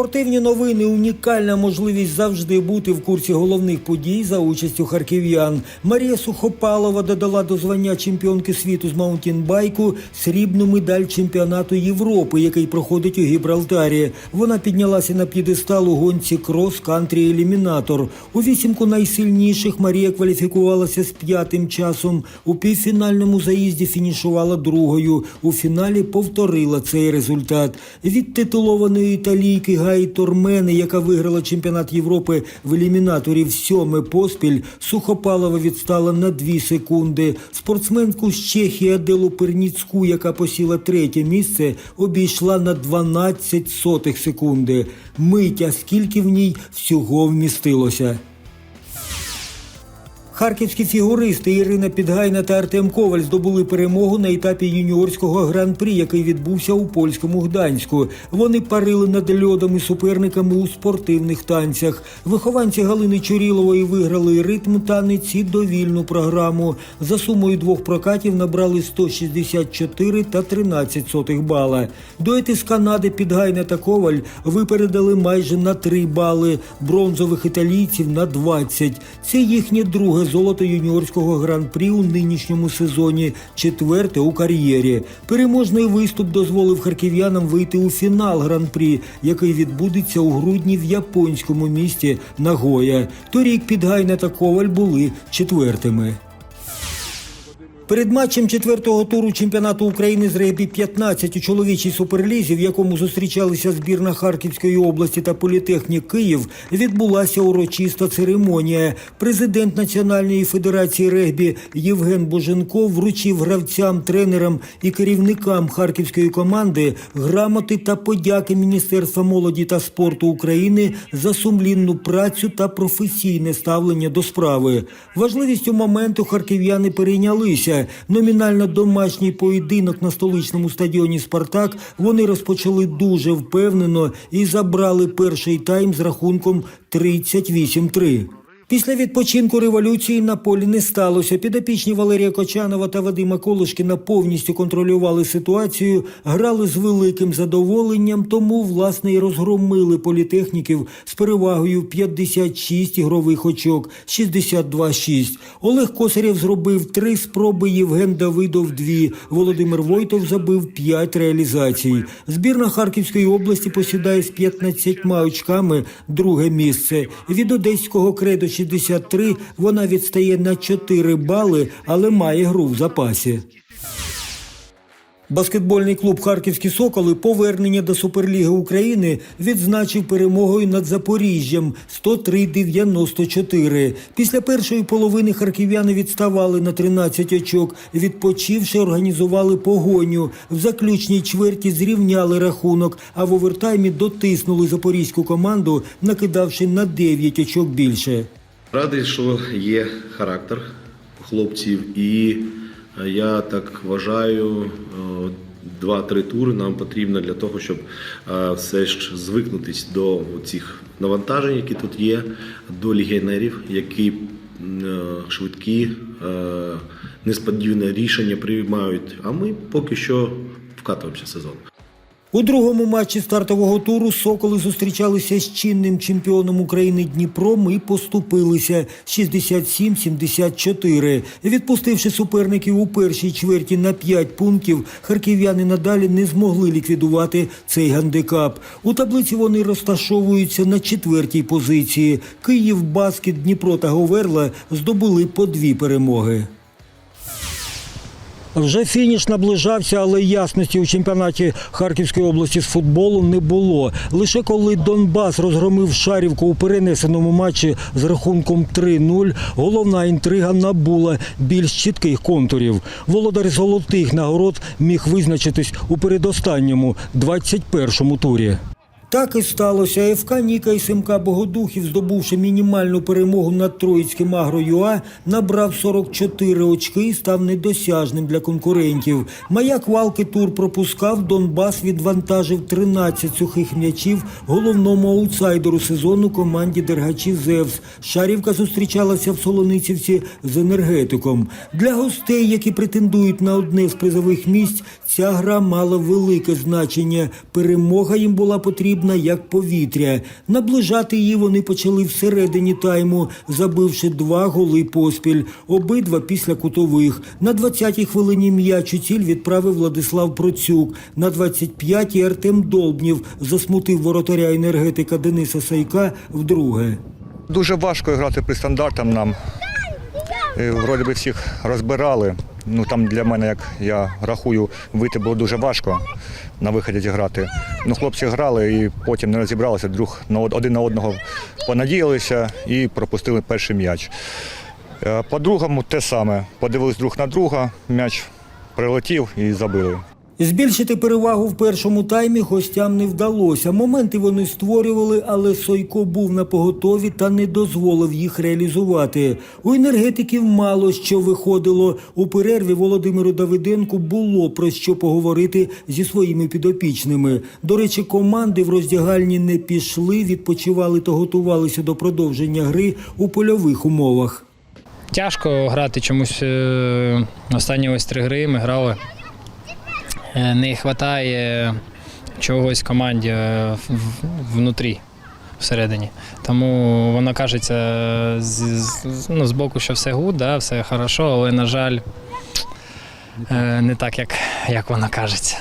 Спортивні новини унікальна можливість завжди бути в курсі головних подій за участю харків'ян. Марія Сухопалова додала до звання чемпіонки світу з маунтінбайку срібну медаль чемпіонату Європи, який проходить у Гібралтарі. Вона піднялася на п'єдестал у гонці крос кантрі елімінатор. У вісімку найсильніших Марія кваліфікувалася з п'ятим часом. У півфінальному заїзді фінішувала другою. У фіналі повторила цей результат. Від титулованої італійки Гаї Тормени, яка виграла чемпіонат Європи в елімінаторі в сьоме поспіль, Сухопалова відстала на дві секунди. Спортсменку з Чехії Аделу Перніцьку, яка посіла третє місце, обійшла на 12 сотих секунди. Митя скільки в ній всього вмістилося. Харківські фігуристи Ірина Підгайна та Артем Коваль здобули перемогу на етапі юніорського гран-прі, який відбувся у польському Гданську. Вони парили над льодом і суперниками у спортивних танцях. Вихованці Галини Чурілової виграли ритм танець і довільну програму. За сумою двох прокатів набрали 164 та 13 сотих бала. Дуети з Канади Підгайна та Коваль випередили майже на 3 бали, бронзових італійців на 20. Це їхнє друге золото юніорського гран-прі у нинішньому сезоні, четверте у кар'єрі. Переможний виступ дозволив харків'янам вийти у фінал гран-прі, який відбудеться у грудні в японському місті Нагоя. Торік Підгайна та Коваль були четвертими. Перед матчем четвертого туру чемпіонату України з регбі 15 у чоловічій суперлізі, в якому зустрічалися збірна Харківської області та політехнік Київ, відбулася урочиста церемонія. Президент Національної федерації регбі Євген Боженков вручив гравцям, тренерам і керівникам харківської команди грамоти та подяки Міністерства молоді та спорту України за сумлінну працю та професійне ставлення до справи. Важливістю моменту харків'яни перейнялися. Номінально домашній поєдинок на столичному стадіоні Спартак вони розпочали дуже впевнено і забрали перший тайм з рахунком 38-3. Після відпочинку революції на полі не сталося. Підопічні Валерія Кочанова та Вадима Колишкіна повністю контролювали ситуацію, грали з великим задоволенням, тому власне і розгромили політехніків з перевагою в 56 ігрових очок, 62-6. Олег Косарєв зробив три спроби, Євген Давидов дві. Володимир Войтов забив п'ять реалізацій. Збірна Харківської області посідає з 15 очками друге місце. Від одеського кредо 63 вона відстає на 4 бали, але має гру в запасі. Баскетбольний клуб Харківські Соколи повернення до Суперліги України відзначив перемогою над Запоріжжям 103-94. Після першої половини харків'яни відставали на 13 очок. Відпочивши, організували погоню. В заключній чверті зрівняли рахунок, а в овертаймі дотиснули запорізьку команду, накидавши на 9 очок більше. Радий, що є характер хлопців, і е, я так вважаю, е, два-три тури нам потрібно для того, щоб е, все ж звикнутись до цих навантажень, які тут є, до легіонерів, які швидкі, несподіване рішення приймають. А ми поки що вкатуємося сезон. У другому матчі стартового туру Соколи зустрічалися з чинним чемпіоном України Дніпром і поступилися 67-74. Відпустивши суперників у першій чверті на 5 пунктів, харків'яни надалі не змогли ліквідувати цей гандикап. У таблиці вони розташовуються на четвертій позиції. Київ, Баскет, Дніпро та Говерла здобули по дві перемоги. Вже фініш наближався, але ясності у чемпіонаті Харківської області з футболу не було. Лише коли Донбас розгромив Шарівку у перенесеному матчі з рахунком 3-0, головна інтрига набула більш чітких контурів. Володар золотих нагород міг визначитись у передостанньому 21-му турі. Так і сталося. ФК Ніка і СМК Богодухів, здобувши мінімальну перемогу над Троїцьким Агро.ЮА, набрав 44 очки і став недосяжним для конкурентів. Маяк Валки тур пропускав, Донбас відвантажив 13 сухих м'ячів головному аутсайдеру сезону команді Дергачі Зевс. Шарівка зустрічалася в Солоницівці з енергетиком. Для гостей, які претендують на одне з призових місць, ця гра мала велике значення. Перемога їм була потрібна потрібна як повітря. Наближати її вони почали всередині тайму, забивши два голи поспіль, обидва після кутових. На 20-й хвилині м'яч у ціль відправив Владислав Процюк. На 25-й Артем Долбнів засмутив воротаря енергетика Дениса Сайка вдруге. Дуже важко грати при стандартам нам. Е, Вроді би всіх розбирали. Ну там для мене, як я рахую, вийти було дуже важко на виході зіграти. Ну, хлопці грали і потім не розібралися, друг на один на одного понадіялися і пропустили перший м'яч. Е, По-другому те саме. Подивились друг на друга, м'яч прилетів і забили. Збільшити перевагу в першому таймі гостям не вдалося. Моменти вони створювали, але Сойко був на поготові та не дозволив їх реалізувати. У енергетиків мало що виходило. У перерві Володимиру Давиденку було про що поговорити зі своїми підопічними. До речі, команди в роздягальні не пішли, відпочивали та готувалися до продовження гри у польових умовах. Тяжко грати чомусь е, останні ось три гри ми грали. Е, Не вистачає чогось команді е, внутрі, всередині. Тому воно кажеться з, з, ну, з боку, що все гуд, да, все хорошо, але, на жаль, е, не так, як, як воно кажеться.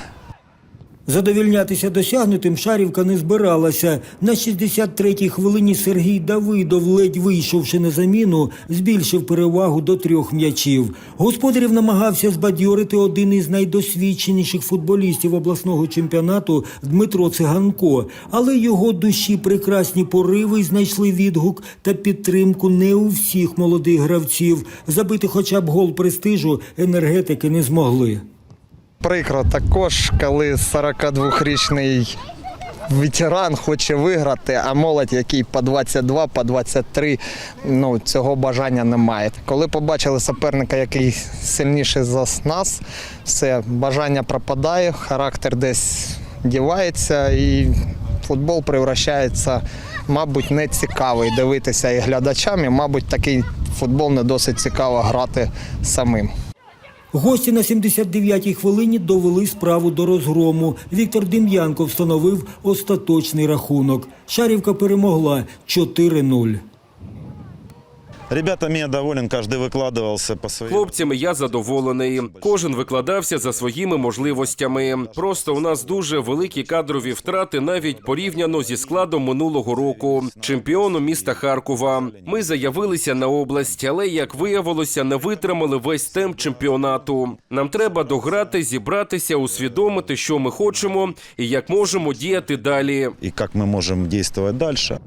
Задовільнятися досягнутим Шарівка не збиралася. На 63-й хвилині Сергій Давидов, ледь вийшовши на заміну, збільшив перевагу до трьох м'ячів. Господарів намагався збадьорити один із найдосвідченіших футболістів обласного чемпіонату Дмитро Циганко. Але його душі прекрасні пориви знайшли відгук та підтримку не у всіх молодих гравців. Забити хоча б гол престижу енергетики не змогли. Прикро також, коли 42-річний ветеран хоче виграти, а молодь, який по 22, по 23, ну цього бажання немає. Коли побачили суперника, який сильніший за нас, все бажання пропадає, характер десь дівається і футбол превращається, мабуть, не цікавий дивитися і глядачам, і, мабуть, такий футбол не досить цікаво грати самим. Гості на 79-й хвилині довели справу до розгрому. Віктор Дем'янко встановив остаточний рахунок. Шарівка перемогла 4-0. Ребятами я доволен, каждый выкладывался по своим. Хлопцями я задоволений. Кожен викладався за своїми можливостями. Просто у нас дуже великі кадрові втрати, навіть порівняно зі складом минулого року. Чемпіону міста Харкова. Ми заявилися на область, але як виявилося, не витримали весь темп чемпіонату. Нам треба дограти, зібратися, усвідомити, що ми хочемо і як можемо діяти далі. И как мы можем действовать дальше.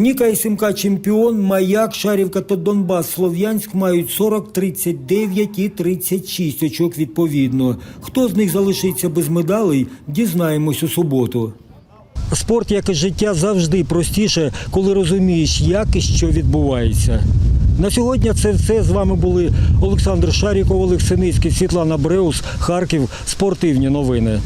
Ніка СМК чемпіон, Маяк, Шарівка та Донбас Слов'янськ мають 40, 39 і 36 очок відповідно. Хто з них залишиться без медалей, дізнаємось у суботу. Спорт, як і життя, завжди простіше, коли розумієш, як і що відбувається. На сьогодні це все. З вами були Олександр Шаріков, Олег Синицький, Світлана Бреус, Харків. Спортивні новини.